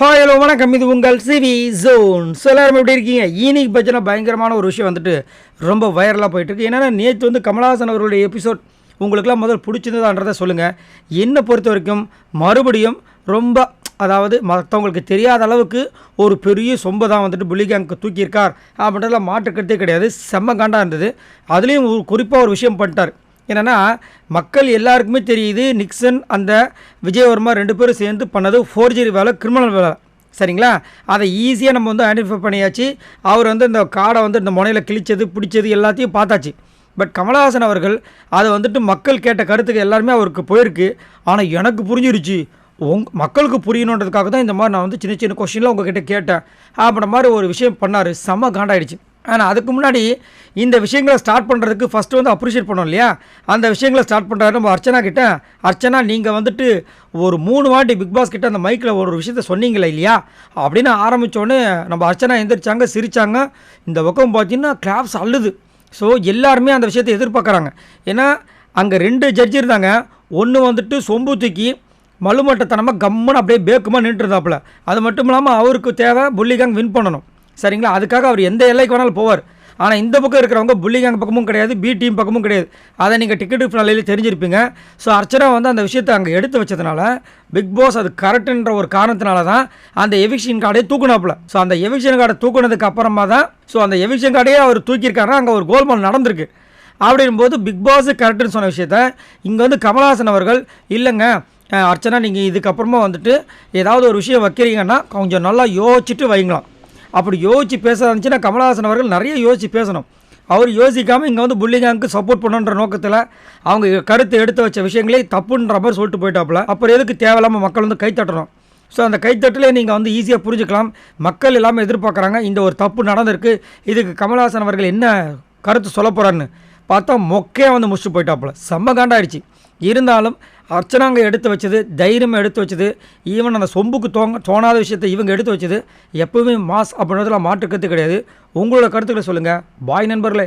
Hi hello வணக்கம். இது உங்கள் சிவி ஜோன் ஸோ எல்லாரும் எப்படி இருக்கீங்க? ஈனிக்கு பட்சனா பயங்கரமான ஒரு விஷயம் வந்துட்டு ரொம்ப வைரலாக போயிட்டு இருக்கு என்னன்னா நேற்று வந்து கமலஹாசன் அவர்களுடைய எபிசோட் உங்களுக்குலாம் முதல் பிடிச்சிருந்ததான்றதை சொல்லுங்கள் என்னை பொறுத்த வரைக்கும் மறுபடியும் ரொம்ப அதாவது மற்றவங்களுக்கு தெரியாத அளவுக்கு ஒரு பெரிய சொம்பை தான் வந்துட்டு புலிகேங்க்கு தூக்கியிருக்கார். அப்படின்றதுல மாற்றுக்கருத்தே கிடையாது. செம்ம காண்டாக இருந்தது. அதுலேயும் ஒரு குறிப்பாக ஒரு விஷயம் பண்ணிட்டார். என்னென்னா மக்கள் எல்லாருக்குமே தெரியுது நிக்சன் அந்த விஜயவர்மா ரெண்டு பேரும் சேர்ந்து பண்ணது ஃபோர்ஜரி வேலை கிரிமினல் வேலை. சரிங்களா? அதை ஈஸியாக நம்ம வந்து ஐடென்டிஃபை பண்ணியாச்சு. அவர் வந்து இந்த காடை வந்து இந்த முனையில் கிழிச்சது பிடிச்சது எல்லாத்தையும் பார்த்தாச்சு. பட் கமலஹாசன் அவர்கள் அதை வந்துட்டு மக்கள் கேட்ட கருத்துக்கு எல்லாருமே அவருக்கு போயிருக்கு. ஆனால் எனக்கு புரிஞ்சிருச்சு. உங் மக்களுக்கு புரியணுன்றதுக்காக தான் இந்த மாதிரி நான் வந்து சின்ன சின்ன கொஷின்லாம் உங்ககிட்ட கேட்டேன். அப்படின்ற மாதிரி ஒரு விஷயம் பண்ணார். செம்ம காண்டாயிடுச்சு. ஆனால் அதுக்கு முன்னாடி இந்த விஷயங்களை ஸ்டார்ட் பண்ணுறதுக்கு ஃபஸ்ட்டு வந்து அப்ரிஷியேட் பண்ணோம் இல்லையா? அந்த விஷயங்களை ஸ்டார்ட் பண்ணுறாரு நம்ம அர்ச்சனா கிட்ட. அர்ச்சனா நீங்கள் வந்துட்டு ஒரு மூணு வாட்டி பிக் பாஸ் கிட்ட அந்த மைக்கில் ஒரு விஷயத்த சொன்னீங்களே இல்லையா? அப்படின்னு ஆரம்பித்தோடனே நம்ம அர்ச்சனா எந்திரிச்சாங்க சிரித்தாங்க இந்த பக்கம் பார்த்தீங்கன்னா கிளாப்ஸ் அள்ளுது. ஸோ எல்லாருமே அந்த விஷயத்தை எதிர்பார்க்குறாங்க. ஏன்னா அங்கே ரெண்டு ஜட்ஜ் இருந்தாங்க. ஒன்று வந்துட்டு சொம்பு தூக்கி மலுமட்டத்தனமாக கம்முன்னு அப்படியே பேக்குமா நின்றுருந்தாப்புல அது மட்டும் இல்லாமல் அவருக்கு தேவை புள்ளிகாங் வின் பண்ணணும். சரிங்களா? அதுக்காக அவர் எந்த எல்லைக்கு வேணாலும் போவார். ஆனால் இந்த பக்கம் இருக்கிறவங்க புள்ளிகாங் பக்கமும் கிடையாது பி டீம் பக்கமும் கிடையாது. அதை நீங்கள் டிக்கெட் நிலையில் தெரிஞ்சிருப்பீங்க. ஸோ அர்ச்சனா வந்து அந்த விஷயத்தை அங்கே எடுத்து வச்சதுனால பிக் பாஸ் அது கரெக்டுன்ற ஒரு காரணத்தினால தான் அந்த எவிக்ஷன் கார்டே தூக்குனாப்புல. ஸோ அந்த எவிக்ஷன் கார்டை தூக்குனதுக்கு அப்புறமா தான் ஸோ அந்த எவிக்ஷன் கார்டையே அவர் தூக்கியிருக்காருன்னா அங்கே ஒரு கோல்மால் நடந்திருக்கு. அப்படின்போது பிக் பாஸ் கரெக்டுன்னு சொன்ன விஷயத்த இங்கே வந்து கமல்ஹாசன் அவர்கள் இல்லைங்க அர்ச்சனா நீங்கள் இதுக்கப்புறமா வந்துட்டு ஏதாவது ஒரு விஷயம் வைக்கிறீங்கன்னா கொஞ்சம் நல்லா யோசிச்சுட்டு வைங்களாம். அப்படி யோசித்து பேச இருந்துச்சுன்னா கமலஹாசன் அவர்கள் நிறைய யோசித்து பேசணும். அவர் யோசிக்காமல் இங்கே வந்து புள்ளிகாங்க்கு சப்போர்ட் பண்ணுன்ற நோக்கத்தில் அவங்க கருத்து எடுத்து வச்ச விஷயங்களே தப்புன்ற மாதிரி சொல்லிட்டு போயிட்டாப்புல. அப்புறம் எதுக்கு தேவையில்லாமல் மக்கள் வந்து கைத்தட்டணும் ஸோ அந்த கைத்தட்டிலே நீங்கள் வந்து ஈஸியாக புரிஞ்சுக்கலாம். மக்கள் எல்லாமே எதிர்பார்க்குறாங்க. இந்த ஒரு தப்பு நடந்திருக்கு. இதுக்கு கமல்ஹாசன் அவர்கள் என்ன கருத்து சொல்ல போகிறான்னு பார்த்தா மொக்கையாக வந்து முடிச்சுட்டு போயிட்டாப்புல. செம்ம காண்டாயிடுச்சு. இருந்தாலும் அர்ச்சனாங்க எடுத்து வச்சது தைரியமாக எடுத்து வச்சது ஈவன் அந்த சொம்புக்கு தோங்க தோணாத விஷயத்தை இவங்க எடுத்து வச்சது எப்பவுமே மாஸ் அப்படின்றதுல மாற்றுக்கிறது கிடையாது. உங்களோட கருத்துக்களை சொல்லுங்கள் பாய் நண்பர்களே.